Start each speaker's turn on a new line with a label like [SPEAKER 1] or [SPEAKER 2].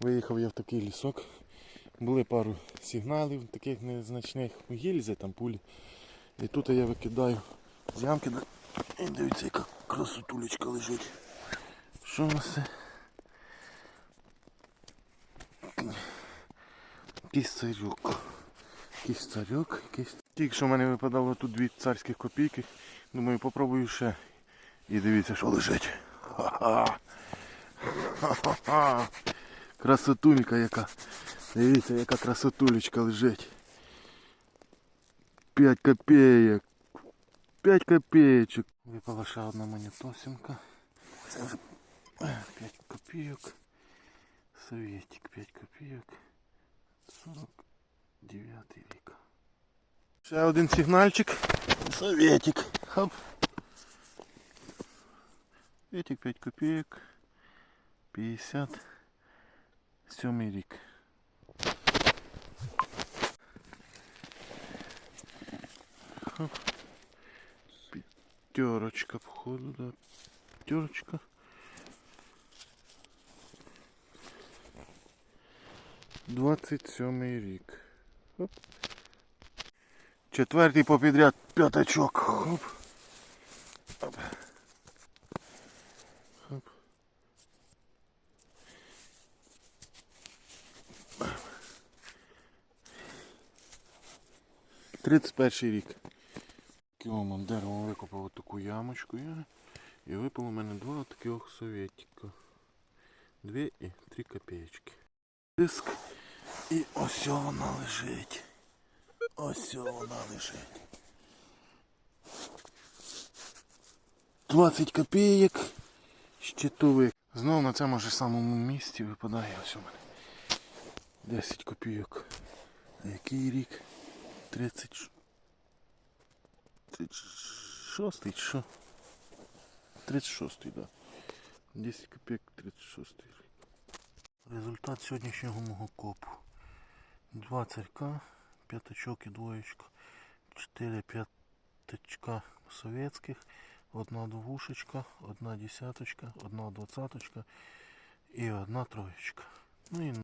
[SPEAKER 1] Виїхав я в такий лісок. Були пару сигналів, таких незначних гільзи, там пулі. І тут я викидаю з ямки. І дивіться, яка красотулечка лежить. Що у нас це? Кістарюк. Кістарюк, кіс... Тільки що в мене випадало тут дві царських копійки. Думаю, попробую ще. І дивіться, що лежить. Ха-ха. Ха-ха-ха. Красотулька яка. Дивіться, яка красотулечка лежить. 5 копеек. 5 копеечок. Випала ще одна монетосинка. Це вже 5 копійок. Советик 5 копійок. 49 рік. Ще один сигнальчик. Советик. Хоп. Советик 5 копійок. 57 рік. Хоп. Пятерочка, походу, да. Пятерочка. Двадцять сьомий рік. Хоп. Четвертий попідряд п'ятачок. Хоп. Оп. 31 рік. Кіломом деревом викопав таку ямочку я. І випало в мене два таких советика. Дві і три копеечки. Диск. І ось вона лежить. Ось вона лежить. 20 копійок. Щитовик. Знову на цьому ж самому місці випадає ось у мене. 10 копійок. Який рік? 30. 36 чи що? 36 да. 10 копійок 36 рік. Результат сьогоднішнього мого копу. Два царька, п'ятачок і двоєчка. Чотири п'ятачка совєтських, одна двушечка, одна десяточка, одна двадцяточка і одна троєчка. Ну і